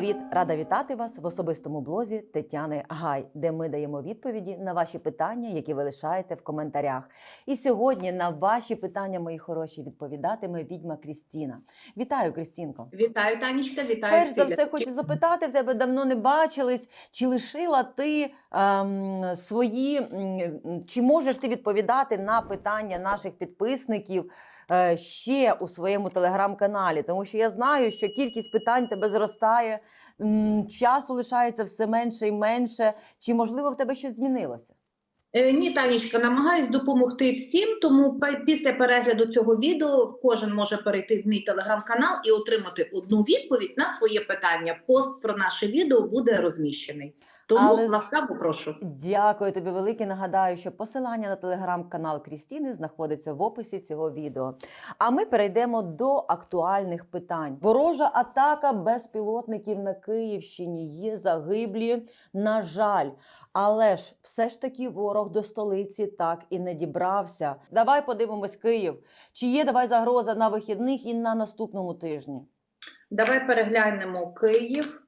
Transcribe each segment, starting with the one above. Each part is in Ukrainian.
привіт! Рада вітати вас в особистому блозі Тетяни Гай, де ми даємо відповіді на ваші питання, які ви лишаєте в коментарях. І сьогодні на ваші питання, мої хороші, відповідатиме відьма Крістіна. Вітаю, Крістінко! Вітаю, Танечка, вітаю. Перш за все, хочу запитати в тебе давно не бачились. Чи лишила ти ем, свої, чи можеш ти відповідати на питання наших підписників е, ще у своєму телеграм-каналі? Тому що я знаю, що кількість питань тебе зростає, часу лишається все менше і менше. Чи можливо в тебе щось змінилося? Е, Ні, Танічка, намагаюсь допомогти всім, тому після перегляду цього відео кожен може перейти в мій телеграм-канал і отримати одну відповідь на своє питання. Пост про наше відео буде розміщений. Тому Але- ласкаво прошу. Дякую тобі велике. Нагадаю, що посилання на телеграм-канал Крістіни знаходиться в описі цього відео. А ми перейдемо до актуальних питань. Ворожа атака безпілотників на Київщині є загиблі. На жаль, але ж все ж таки ворог до столиці так і не дібрався. Давай подивимось Київ. Чи є давай загроза на вихідних і на наступному тижні? Давай переглянемо Київ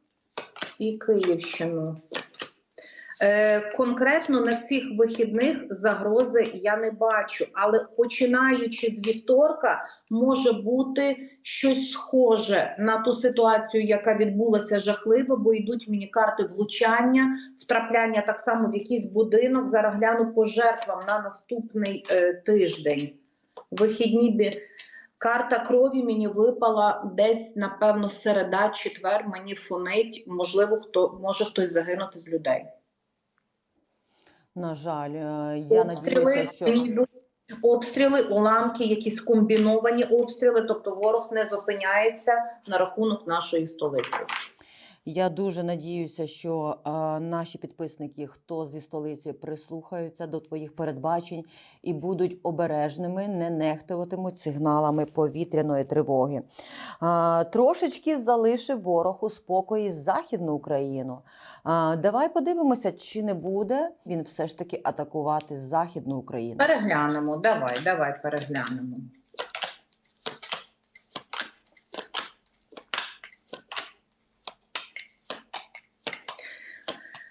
і Київщину. Е, конкретно на цих вихідних загрози я не бачу, але починаючи з вівторка, може бути щось схоже на ту ситуацію, яка відбулася жахливо, бо йдуть мені карти влучання, втрапляння так само в якийсь будинок. Зараз гляну по жертвам на наступний е, тиждень. Вихідні бі... Карта крові мені випала десь, напевно, середа, четвер. Мені фонить. Можливо, хто може хтось загинути з людей. На жаль, е, я обстріли надіюся, що обстріли, уламки, якісь комбіновані обстріли. Тобто ворог не зупиняється на рахунок нашої столиці. Я дуже надіюся, що наші підписники, хто зі столиці, прислухаються до твоїх передбачень і будуть обережними, не нехтуватимуть сигналами повітряної тривоги. Трошечки залишив ворог у спокої Західну Україну. Давай подивимося, чи не буде він все ж таки атакувати Західну Україну. Переглянемо. Давай, давай переглянемо.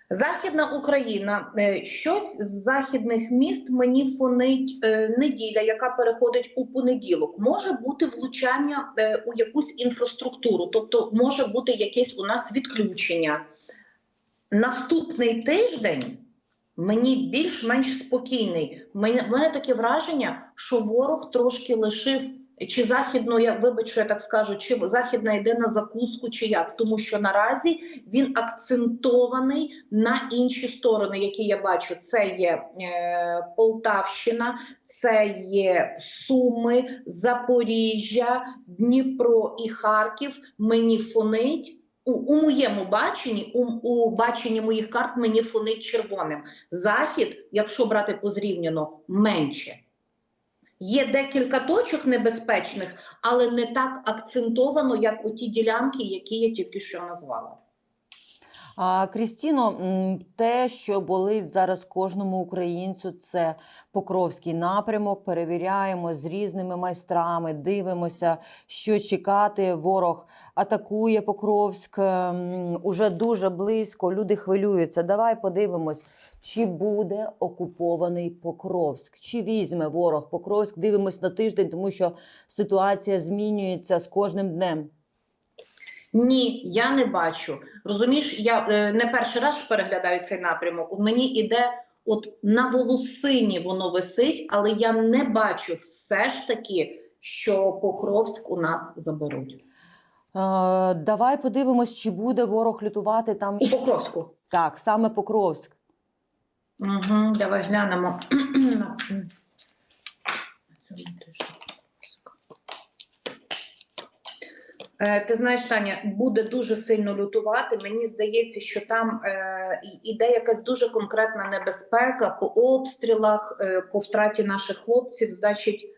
Західна Україна. Е, Щось з західних міст мені фонить е, неділя, яка переходить у понеділок. Може бути влучання е, у якусь інфраструктуру, тобто може бути якесь у нас відключення. Наступний тиждень мені більш-менш спокійний. Мене, мене таке враження, що ворог трошки лишив. Чи західно, я вибач, що я так скажу, чи західна йде на закуску, чи як, тому що наразі він акцентований на інші сторони, які я бачу. Це є е, Полтавщина, це є Суми, Запоріжжя, Дніпро і Харків. Мені фонить. У, у моєму баченні, у, у баченні моїх карт мені фонить червоним. Захід, якщо брати позрівняно, менше. Є декілька точок небезпечних, але не так акцентовано, як у ті ділянки, які я тільки що назвала. А, Крістіно, те, що болить зараз кожному українцю, це Покровський напрямок. Перевіряємо з різними майстрами, дивимося, що чекати. Ворог атакує Покровськ уже дуже близько. Люди хвилюються. Давай подивимось, чи буде окупований Покровськ, чи візьме ворог Покровськ. Дивимось на тиждень, тому що ситуація змінюється з кожним днем. Ні, я не бачу. Розумієш, я е, не перший раз переглядаю цей напрямок. У мені іде от на волосині воно висить, але я не бачу все ж таки, що Покровськ у нас заберуть. Е, давай подивимось, чи буде ворог лютувати там. У Покровську. Так, саме Покровськ. Угу, давай глянемо. На цьому тижні. Е, Ти знаєш, Таня, буде дуже сильно лютувати. Мені здається, що там е, іде якась дуже конкретна небезпека по обстрілах, е, по втраті наших хлопців. Значить,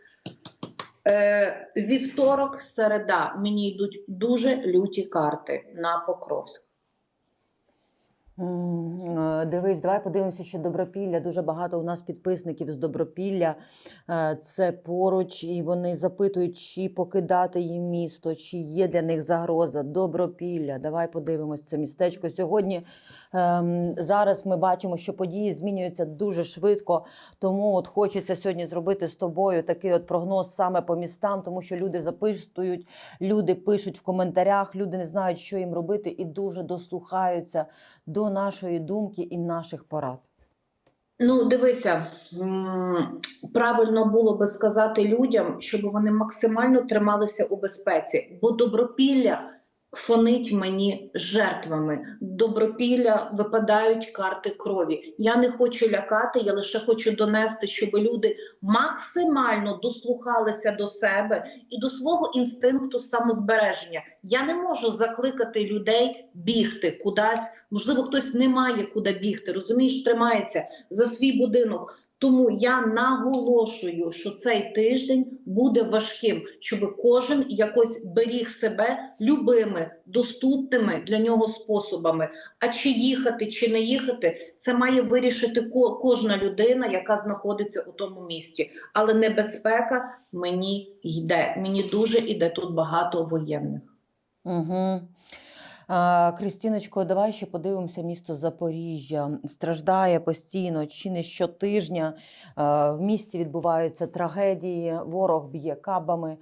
е, вівторок, середа, мені йдуть дуже люті карти на Покровськ. Е, Дивись, давай подивимося ще Добропілля. Дуже багато у нас підписників з Добропілля. Е, Це поруч, і вони запитують, чи покидати їм місто, чи є для них загроза. Добропілля. Давай подивимось це містечко. Сьогодні ем, зараз ми бачимо, що події змінюються дуже швидко. Тому от хочеться сьогодні зробити з тобою такий от прогноз саме по містам, тому що люди записують, люди пишуть в коментарях, люди не знають, що їм робити, і дуже дослухаються до нашої думки і наших порад. Ну, дивися, правильно було би сказати людям, щоб вони максимально трималися у безпеці, бо добропілля фонить мені жертвами. Добропілля випадають карти крові. Я не хочу лякати, я лише хочу донести, щоб люди максимально дослухалися до себе і до свого інстинкту самозбереження. Я не можу закликати людей бігти кудись. Можливо, хтось не має куди бігти, розумієш, тримається за свій будинок. Тому я наголошую, що цей тиждень буде важким, щоб кожен якось беріг себе любими, доступними для нього способами. А чи їхати, чи не їхати, це має вирішити ко- кожна людина, яка знаходиться у тому місті. Але небезпека мені йде. Мені дуже йде тут багато воєнних. Угу. Крістіночко, давай ще подивимося місто Запоріжжя. Страждає постійно, чи не щотижня. В місті відбуваються трагедії, ворог б'є кабами,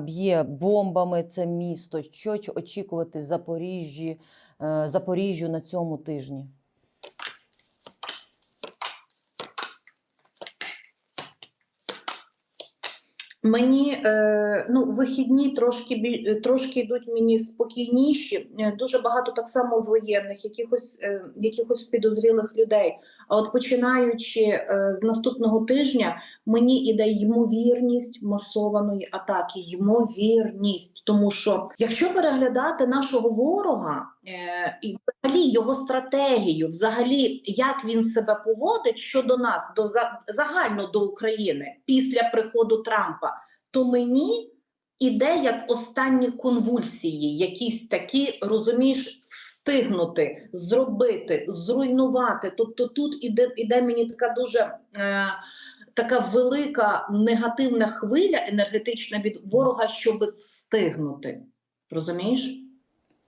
б'є бомбами це місто. Що очікувати Запоріжжі, е, Запоріжжю на цьому тижні? Мені е, ну, вихідні трошки е, трошки йдуть мені спокійніші. Е, Дуже багато так само воєнних, якихось якихось підозрілих людей. А от починаючи з наступного тижня, мені іде ймовірність масованої атаки. Ймовірність, тому що якщо переглядати нашого ворога е, і взагалі його стратегію, взагалі як він себе поводить щодо нас, до за- загально до України після приходу Трампа, то мені іде як останні конвульсії, якісь такі, розумієш, встигнути, зробити, зруйнувати. Тобто тут іде, іде мені така дуже. Е, Така велика негативна хвиля енергетична від ворога, щоб встигнути. Розумієш?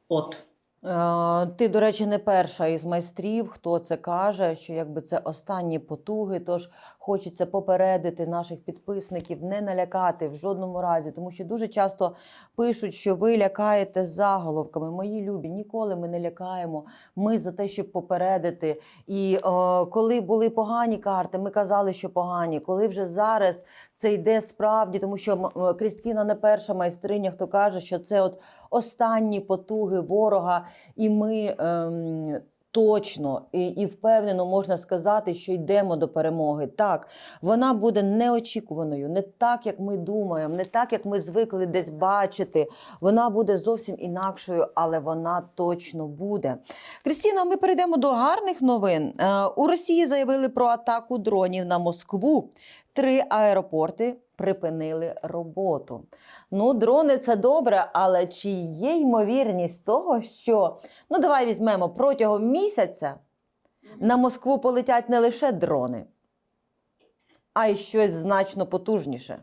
От. Е, Ти, до речі, не перша із майстрів, хто це каже, що якби це останні потуги. Тож хочеться попередити наших підписників, не налякати в жодному разі, тому що дуже часто пишуть, що ви лякаєте заголовками. Мої любі, ніколи ми не лякаємо. Ми за те, щоб попередити. І е, коли були погані карти, ми казали, що погані. Коли вже зараз це йде справді, тому що м, Крістіна не перша майстриня, хто каже, що це от останні потуги ворога, і ми ем, точно і, і впевнено можна сказати, що йдемо до перемоги. Так, вона буде неочікуваною, не так, як ми думаємо, не так, як ми звикли десь бачити. Вона буде зовсім інакшою, але вона точно буде. Крістіна, ми перейдемо до гарних новин. Е, У Росії заявили про атаку дронів на Москву. Три аеропорти припинили роботу. Ну, дрони це добре, але чи є ймовірність того, що ну давай візьмемо протягом місяця на Москву полетять не лише дрони, а й щось значно потужніше.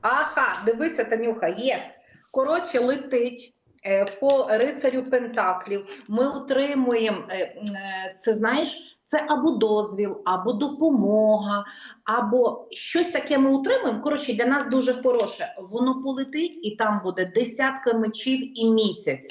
Ага, дивися, Танюха, єс. Коротше, летить е, по рицарю Пентаклів ми отримуємо е, е, це, знаєш, це або дозвіл, або допомога, або щось таке ми отримуємо. Коротше, для нас дуже хороше. Воно полетить, і там буде десятка мечів і місяць.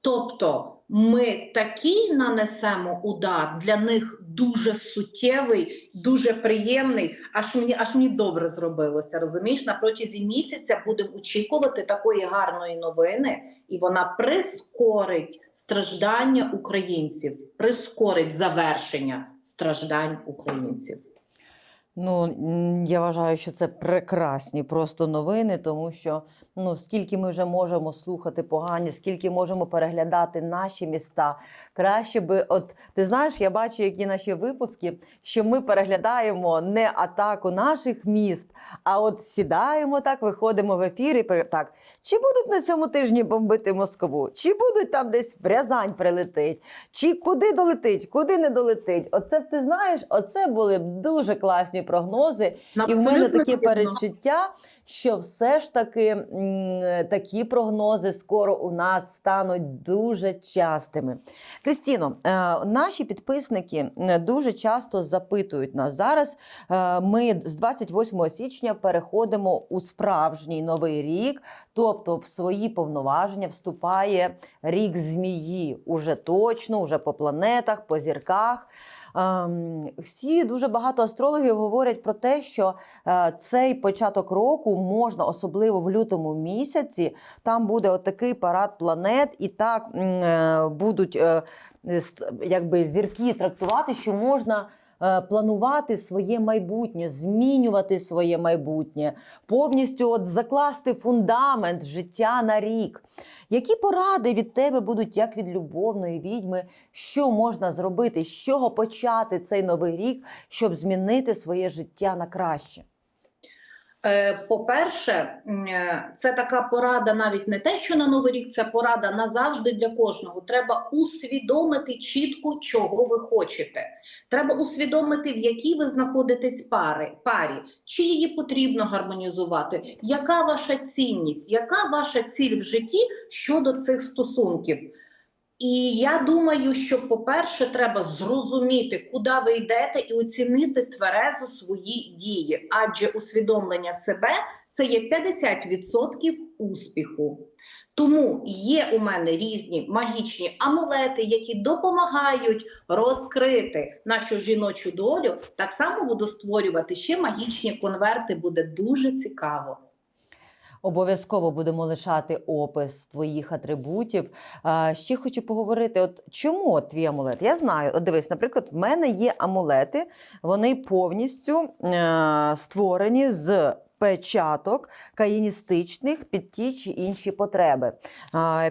Тобто ми такий нанесемо удар для них дуже суттєвий, дуже приємний. Аж мені аж мені добре зробилося. Розумієш, на протязі місяця будемо очікувати такої гарної новини, і вона прискорить страждання українців, прискорить завершення страждань українців. Ну, я вважаю, що це прекрасні просто новини, тому що ну, скільки ми вже можемо слухати погані, скільки можемо переглядати наші міста. Краще би, от ти знаєш, я бачу, які наші випуски, що ми переглядаємо не атаку наших міст, а от сідаємо так, виходимо в ефір і так. Чи будуть на цьому тижні бомбити Москву? Чи будуть там десь в Рязань прилетить? Чи куди долетить, куди не долетить? Оце б ти знаєш, оце були б дуже класні прогнози. І в мене Абсолютно таке вірно. перечуття, що все ж таки такі прогнози скоро у нас стануть дуже частими. Крістіно, е, наші підписники дуже часто запитують нас зараз. е, Ми з 28 січня переходимо у справжній новий рік, тобто в свої повноваження вступає рік змії. Уже точно, уже по планетах, по зірках. Ем, Всі дуже багато астрологів говорять про те, що е, цей початок року можна, особливо в лютому місяці, там буде отакий парад планет, і так е, будуть е, якби зірки трактувати, що можна. Е, Планувати своє майбутнє, змінювати своє майбутнє, повністю от закласти фундамент життя на рік. Які поради від тебе будуть як від любовної відьми? Що можна зробити, з чого почати цей новий рік, щоб змінити своє життя на краще? Е, По-перше, е, це така порада навіть не те, що на новий рік, це порада назавжди для кожного. Треба усвідомити чітко, чого ви хочете. Треба усвідомити, в якій ви знаходитесь пари, парі, чи її потрібно гармонізувати, яка ваша цінність, яка ваша ціль в житті щодо цих стосунків. І я думаю, що, по-перше, треба зрозуміти, куди ви йдете, і оцінити тверезо свої дії, адже усвідомлення себе це є 50% успіху. Тому є у мене різні магічні амулети, які допомагають розкрити нашу жіночу долю. Так само буду створювати ще магічні конверти, буде дуже цікаво. Обов'язково будемо лишати опис твоїх атрибутів. Ще хочу поговорити: от чому твій амулет? Я знаю, от дивись, наприклад, в мене є амулети, вони повністю е- створені з. Печаток каїністичних під ті чи інші потреби,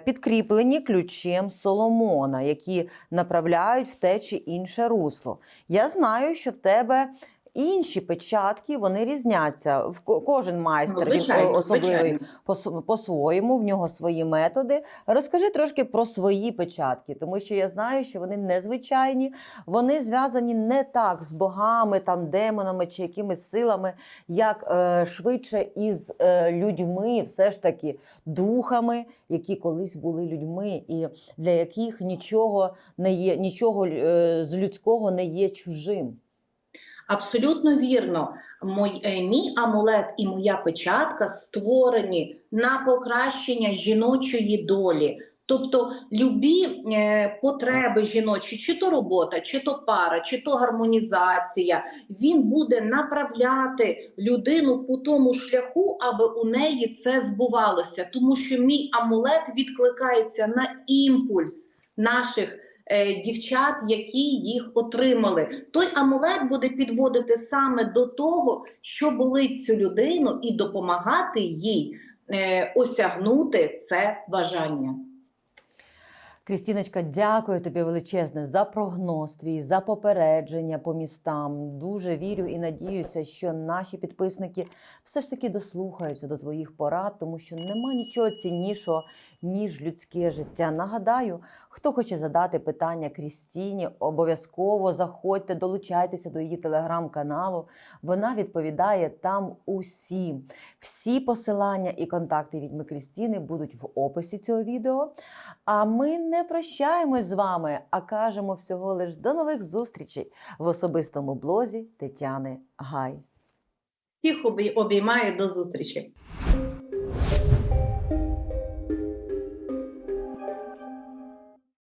підкріплені ключем Соломона, які направляють в те чи інше русло. Я знаю, що в тебе інші печатки вони різняться. Кожен майстер він звичайно, особливий звичайно. по- по-своєму, в нього свої методи. Розкажи трошки про свої печатки, тому що я знаю, що вони незвичайні, вони зв'язані не так з богами, там, демонами чи якимись силами, як е, швидше із е, людьми, все ж таки духами, які колись були людьми, і для яких нічого не є, нічого е, з людського не є чужим. Абсолютно вірно. Мой, е, мій амулет і моя печатка створені на покращення жіночої долі. Тобто любі е, потреби жіночі, чи то робота, чи то пара, чи то гармонізація, він буде направляти людину по тому шляху, аби у неї це збувалося. Тому що мій амулет відкликається на імпульс наших дівчат, які їх отримали. Той амулет буде підводити саме до того, що болить цю людину, і допомагати їй е, осягнути це бажання. Крістіночка, дякую тобі величезне за прогноз твій, за попередження по містам. Дуже вірю і надіюся, що наші підписники все ж таки дослухаються до твоїх порад, тому що нема нічого ціннішого, ніж людське життя. Нагадаю, хто хоче задати питання Крістіні, обов'язково заходьте, долучайтеся до її телеграм-каналу. Вона відповідає там усім. Всі посилання і контакти відьми Крістіни будуть в описі цього відео. А ми не прощаємось з вами, а кажемо всього лиш до нових зустрічей в особистому блозі Тетяни Гай. Всіх обій- обіймаю до зустрічі.